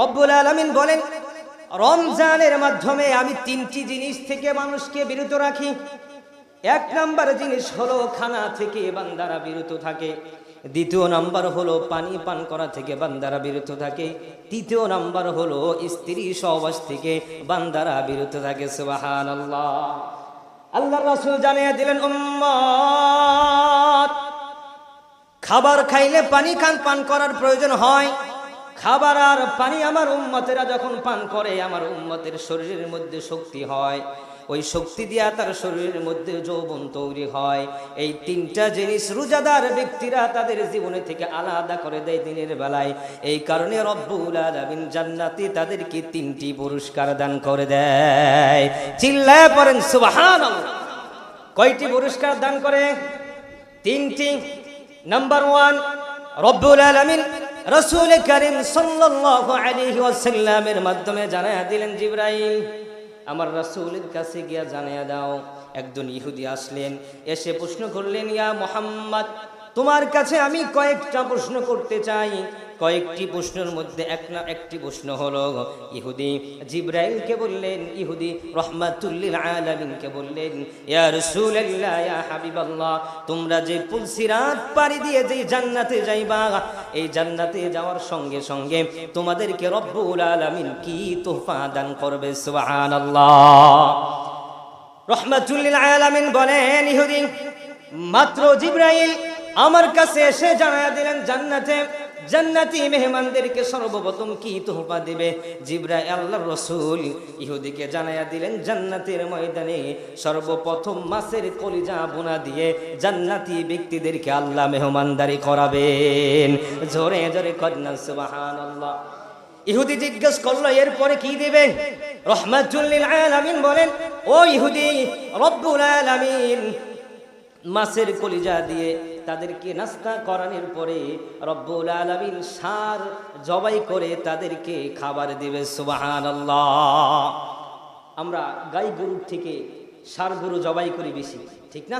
রব্বুল আলমিন বলেন, রমজানের মাধ্যমে আমি তিনটি জিনিস থেকে মানুষকে বিরত রাখি। এক নাম্বার জিনিস হলো খানা থেকে বান্দারা বিরত থাকে। দ্বিতীয় নাম্বার হলো পানি পান করা থেকে বান্দারা বিরত থাকে। তৃতীয় নাম্বার হলো স্ত্রী সহবাস থেকে বান্দারা বিরত থাকে। সুবাহান আল্লাহ আল্লাহ রাসুল জানিয়ে দিলেন খাবার খাইলে পানি খান, পান করার প্রয়োজন হয়। খাবার আর পানি আমার উম্মতেরা যখন পান করে, আমার উম্মতের শরীরের মধ্যে শক্তি হয়। ওই শক্তি দিয়া তার শরীরের মধ্যে যৌবন তৈরি হয়। এই তিনটা জিনিস রোজাদার ব্যক্তিরা তাদের জীবনে থেকে আলাদা করে দেয় দিনের বেলায়। এই কারণে রব্বুল আলামিন জান্নাতি তাদেরকে তিনটি পুরস্কার দান করে দেয়। চিল্লায় পড়েন, সুবহানাল্লাহ। কয়টি পুরস্কার দান করে? তিনটি। নাম্বার ওয়ান, রব্বুল আলামিন রসুল করিম ওয়াসাল্লামের মাধ্যমে জানায়া দিলেন, জিব্রাইল, আমার রাসূলের কাছে গিয়া জানায়া দাও। একজন ইহুদি আসলেন, এসে প্রশ্ন করলেন, ইয়া মোহাম্মদ, তোমার কাছে আমি কয়েকটা প্রশ্ন করতে চাই। কয়েকটি প্রশ্নের মধ্যে এক না একটি প্রশ্ন হলো, ইহুদি জিব্রাইলকে বললেন, ইহুদি রহমাতুল্লিল আলামিনকে বললেন, ইয়া রাসূলুল্লাহ, ইয়া হাবিবাল্লাহ, তোমরা যে পুলসিরাত পাড়ি দিয়ে যে জান্নাতে যাইবা, এই জান্নাতে যাওয়ার সঙ্গে সঙ্গে তোমাদেরকে রব্বুল আলামিন কি তোহফা দান করবে? সুবহানাল্লাহ। রহমাতুল্লিল আলামিন বলেন, ইহুদি, মাত্র জিব্রাইল আমার কাছে এসে জানা দিলেন জান্নাতে জান্নাতি মেহমানদেরকে সর্বপ্রথম কি তোহফা দিবে? জিব্রা আল্লাহ রসুল ইহুদিকে জানায়া দিলেন, জান্নাতের ময়দানে সর্বপ্রথম মাছের কলিজা বোনা দিয়ে জান্নাতি ব্যক্তিদেরকে আল্লাহ মেহমানদারি করাবেন। জোরে জোরে কন্যা সুবাহান আল্লাহ ইহুদি জিজ্ঞেস করল, এরপরে কি দিবে রহমাতুল্লিল আলামিন বলেন, ও ইহুদি, রব্বুল আলামিন মাছের কলিজা দিয়ে তাদেরকে নাস্তা করানোর পরে রব্বুল আলামিন সার জবাই করে তাদেরকে খাবার দিবে সুবাহান আমরা গাই গরুর থেকে সার গরু জবাই করি বেশি, ঠিক না?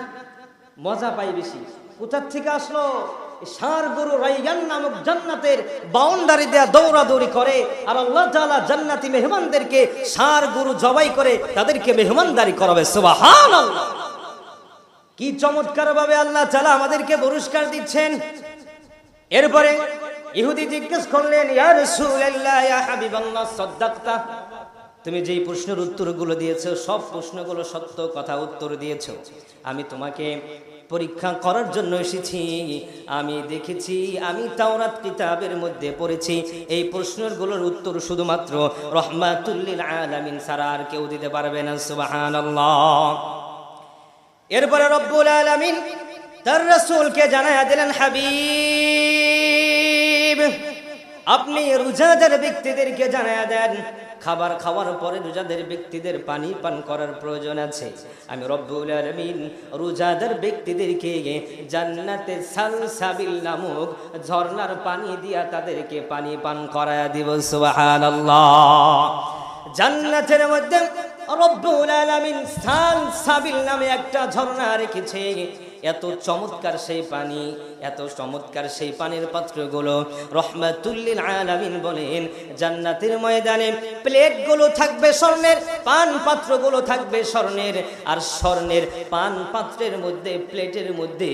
মজা পাই বেশি। কোথার থেকে আসলো? সার গরু রাইয়ান নামক জান্নাতের বাউন্ডারি দেয়া দৌড়াদৌড়ি করে আর আল্লাহ তাআলা জান্নাতি মেহমানদেরকে সার গরু জবাই করে তাদেরকে মেহমানদারি করাবে, সুবহানাল্লাহ। কি চমৎকার ভাবে আল্লাহ চালা আমাদেরকে পুরস্কার দিচ্ছেন। এরপরে ইহুদি জিজ্ঞেস করলেন তুমি যেই প্রশ্নের উত্তরগুলো দিয়েছ, সব প্রশ্নগুলো সত্য কথা উত্তর দিয়েছ। আমি তোমাকে পরীক্ষা করার জন্য এসেছি। আমি দেখেছি, আমি তাওরাত কিতাবের মধ্যে পড়েছি। এই প্রশ্নগুলোর উত্তর শুধুমাত্র রহমাতুল্লিল আলামিন ছাড়া আর কেউ দিতে পারবে না, সুবহানাল্লাহ। এরপরে রব্বুল আলামিন তার রাসূলকে জানায়া দিলেন, হাবিব, আপনি রোজাদার ব্যক্তিদেরকে জানায়া দেন। খাবার খাওয়ার পরে রোজাদের ব্যক্তিদের পানি পান করার প্রয়োজন আছে। আমি রব্বুল আলামিন রোজাদার ব্যক্তিদেরকে জান্নাতে সালসাবিল নামক ঝর্ণার পানি দিয়া তাদেরকে পানি পান করায়া দিব, সুবহানাল্লাহ। জান্নাতের মধ্যে রব্বুল আলামিন সালসাবিল নামে একটা ঝর্ণা রেখেছে। এত চমৎকার সেই পানি, এত চমৎকার সেই পানির পাত্রগুলো রহমাতুল্লিল আলামিন বলেন, জান্নাতের ময়দানে প্লেটগুলো থাকবে স্বর্ণের, পান পাত্রগুলো থাকবে স্বর্ণের, আর স্বর্ণের পান পাত্রের মধ্যে, প্লেটের মধ্যে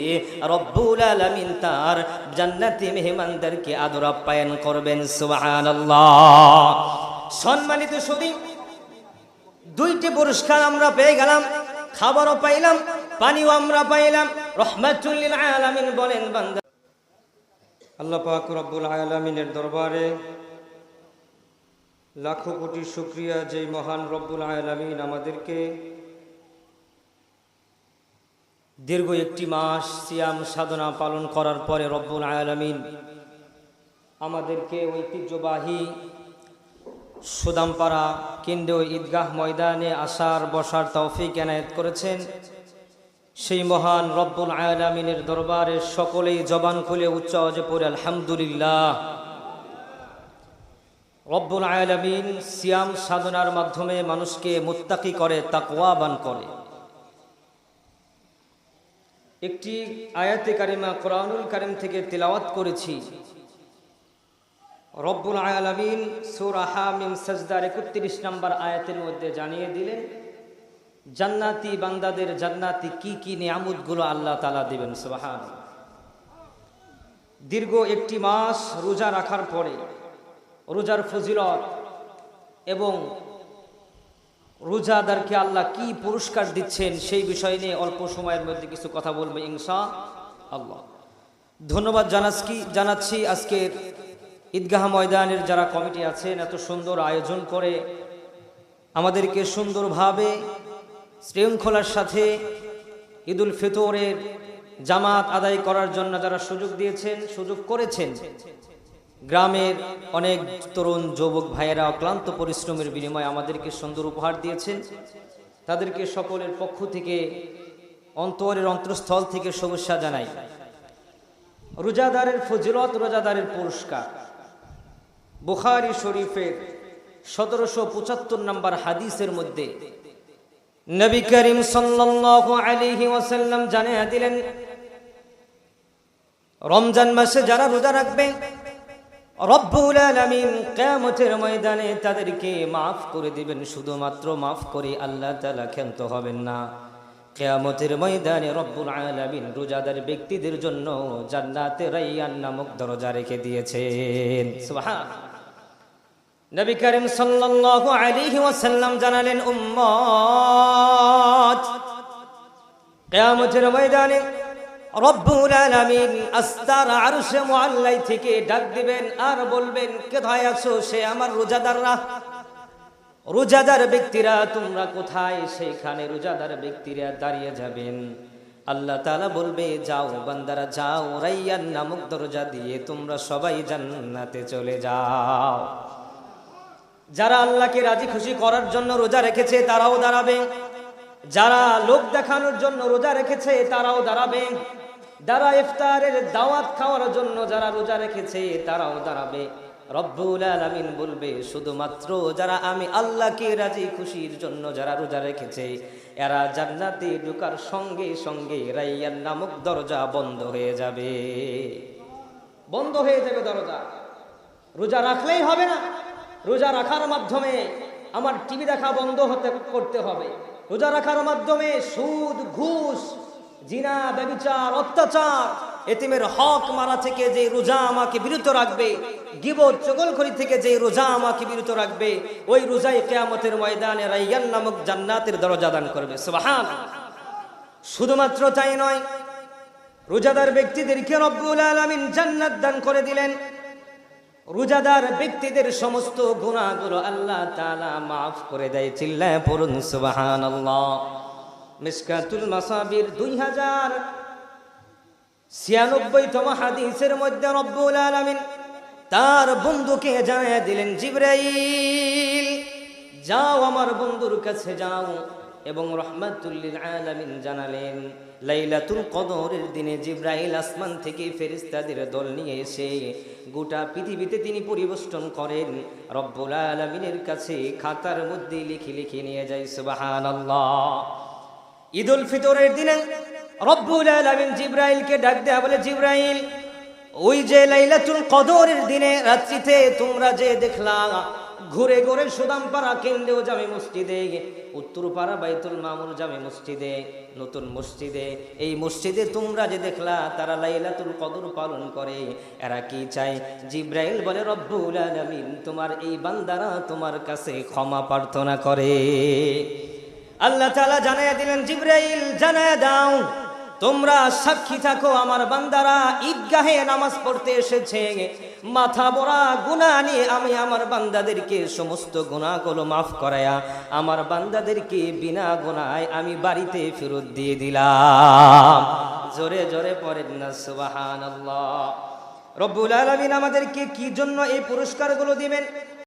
রব্বুল আলামিন তার জান্নাতি মেহমানদেরকে আদর আপ্যায়ন করবেন, সুবহানাল্লাহ। সম্মানিত সুদী দুইটি পুরস্কার আমরা পেয়ে গেলাম, খাবারও পাইলাম, পানিও আমরা পাইলাম। রহমাতুল্লিল বলেন, বান্দা। আল্লাহ পাক রব্বুল আলমিনের দরবারে লাখো কোটি শুক্রিয়া যেই মহান রব্বুল আলমিন আমাদেরকে দীর্ঘ একটি মাস সিয়াম সাধনা পালন করার পরে রব্বুল আলামিন আমাদেরকে ঐতিহ্যবাহী সুদামপাড়া কেন্দ্রীয় ঈদগাহ ময়দানে আসার, বসার তৌফিক এনায়েত করেছেন। সেই মহান রব্বুল আয়ালামিনের দরবারে সকলেই জবান খুলে উচ্চ আওয়াজে পড়ে, আলহামদুলিল্লাহ। রব্বুল আলামিন সিয়াম সাধনার মাধ্যমে মানুষকে মুত্তাকি করে, তাকওয়াবান করে। একটি আয়াতে কারিমা কোরআনুল কারিম থেকে তেলাওয়াত করেছি। রব্বুল আলামিন সূরা হামিম সাজদার 31 নম্বর আয়াতের মধ্যে জানিয়ে দিলেন, জান্নাতি বান্দাদের জান্নাতি কি কি নিয়ামতগুলো আল্লাহ তালা দিবেন সুবহান দীর্ঘ একটি মাস রোজা রাখার পরে রোজার ফজিলত এবং রোজাদারকে আল্লাহ কি পুরস্কার দিচ্ছেন সেই বিষয় নিয়ে অল্প সময়ের মধ্যে কিছু কথা বলব ইনশা আল্লাহ ধন্যবাদ জানাচ্ছি জানাচ্ছি আজকের ঈদগাহ ময়দানের যারা কমিটি আছেন, এত সুন্দর আয়োজন করে আমাদেরকে সুন্দরভাবে শৃঙ্খলার সাথে ঈদুল ফিতরের জামাত আদায় করার জন্য যারা সুযোগ দিয়েছেন, সুযোগ করেছেন। গ্রামের অনেক তরুণ যুবক ভাইয়েরা অক্লান্ত পরিশ্রমের বিনিময়ে আমাদেরকে সুন্দর উপহার দিয়েছেন। তাদেরকে সকলের পক্ষ থেকে, অন্তরের অন্তঃস্থল থেকে শুভেচ্ছা জানাই। রোজাদারের ফজিলত, রোজাদারের পুরস্কার। বুখারি শরীফের সতেরোশো পঁচাত্তর নম্বর হাদিসের মধ্যে নবী করিম আলাইহি ওয়াসাল্লাম জানিয়ে দিলেন, রমজান মাসে যারা রোজা রাখবে, রব্বুল আলামিন কিয়ামতের ময়দানে তাদেরকে মাফ করে দিবেন, শুধুমাত্র মাফ করে আল্লাহ তাআলা ক্ষান্ত হবেন না। কিয়ামতের ময়দানে রব্বুল আলামিন রোজাদার ব্যক্তিদের জন্য জান্নাতে রাইয়ান নামক দরজা রেখে দিয়েছেন। সুবহান। নবী করিম সাল্লাল্লাহু আলাইহি ওয়াসাল্লাম জানালেন, উম্মত, কিয়ামতের ময়দানে রব্বুল আলামিন আস্তার আরশে মুআল্লাই থেকে ডাক দিবেন আর বলবেন, কোথায় আছো? সে আমার রোজাদাররা। রোজাদার ব্যক্তিরা, তোমরা কোথায়? সেইখানে রোজাদার ব্যক্তিরা দাঁড়িয়ে যাবেন। আল্লাহ তাআলা বলবে, যাও বান্দারা, যাও রাইয়ান নামক দরজা দিয়ে তোমরা সবাই জান্নাতে চলে যাও। যারা আল্লাহকে রাজি খুশি করার জন্য রোজা রেখেছে, তারাও দাঁড়াবে। যারা লোক দেখানোর জন্য রোজা রেখেছে, তারাও দাঁড়াবে। যারা ইফতারের দাওয়াত খাওয়ার জন্য যারা রোজা রেখেছে, তারাও দাঁড়াবে। রব্বুল আলামিন বলবে, শুধুমাত্র যারা আমি আল্লাহকে রাজি খুশির জন্য যারা রোজা রেখেছে, এরা জান্নাতে ঢোকার সঙ্গে সঙ্গে রাইয়ান নামক দরজা বন্ধ হয়ে যাবে। বন্ধ হয়ে যাবে দরজা। রোজা রাখলেই হবে না। রোজা রাখার মাধ্যমে আমার টিভি দেখা বন্ধ হতে, করতে হবে। রোজা রাখার মাধ্যমে সুদ, ঘুষ, জিনা, ব্যবিচার, অত্যাচার, এতিমের হক মারা থেকে যে রোজা আমাকে বিরত রাখবে, গিবত, চগলখড়ি থেকে যে রোজা আমাকে বিরত রাখবে, ওই রোজাই কেয়ামতের ময়দানে রাইয়ান নামক জান্নাতের দরজা দান করবে। সুবহান। শুধুমাত্র তাই নয়, রোজাদার ব্যক্তিদেরকে রব্বুল আলামিন জান্নাত দান করে দিলেন। রোজাদার ব্যক্তিদের সমস্ত গুণাগুলো আল্লাহ তালা মাফ করে দেয়। চিল্লায় পড়ুন, সুবহানাল্লাহ। মিসকাতুল মাসাবির দুই হাজার ছিয়ানব্বইতম হাদিসের মধ্যে রব্বুল আলামিন তার বন্ধুকে জানিয়ে দিলেন, জিব্রাইল, যাও আমার বন্ধুর কাছে যাও। এবং রহমাতুল্লিল আলামিন জানালেন, লাইলাতুল কদরের দিনে জিব্রাইল আসমান থেকে ফেরেশতাদের দল নিয়ে এসে গোটা পৃথিবীতে তিনি পরিবেষ্টন করেন। রব্বুল আলামিনের কাছে খাতার মধ্যে লিখে লিখে নিয়ে যায়, সুবহানাল্লাহ। ঈদুল ফিতরের দিনে রব্বুল আলামিন জিব্রাইলকে ডাক দেয়া বলে, জিব্রাইল, ওই যে লাইলাতুল কদরের দিনে রাত্রিতে তোমরা যে দেখলা ঘুরে ঘুরে সুদামপাড়া কেন্দ্রেও জামে মসজিদে উত্তরপাড়া বাইতুল মামুর জামে মসজিদে, নতুন মসজিদে, এই মসজিদে তোমরা যে দেখলা, তারা লাইলাতুল কদর পালন করে। এরা কি চায়? জিব্রাইল বলে, রব্বুল আলামিন, তোমার এই বান্দারা তোমার কাছে ক্ষমা প্রার্থনা করে। আল্লাহ তাআলা জানাইয়া দিলেন, জিব্রাইল, জানাইয়া দাও। তোমরা সাক্ষী থাকো আমার বান্দারা, ঈদগাহে নামাজ পড়তে এসেছে। মাথা বড়া গুণা নিয়ে আমি আমার বান্দাদেরকে সমস্ত গুণাগুলো মাফ করায়া আমার বান্দাদেরকে বিনা গুনায় আমি বাড়িতে ফেরত দিয়ে দিলাম। জোরে জোরে সুবহানাল্লাহ। রব্বুল আলমিন আমাদেরকে কি জন্য এই পুরস্কারগুলো দিবেন?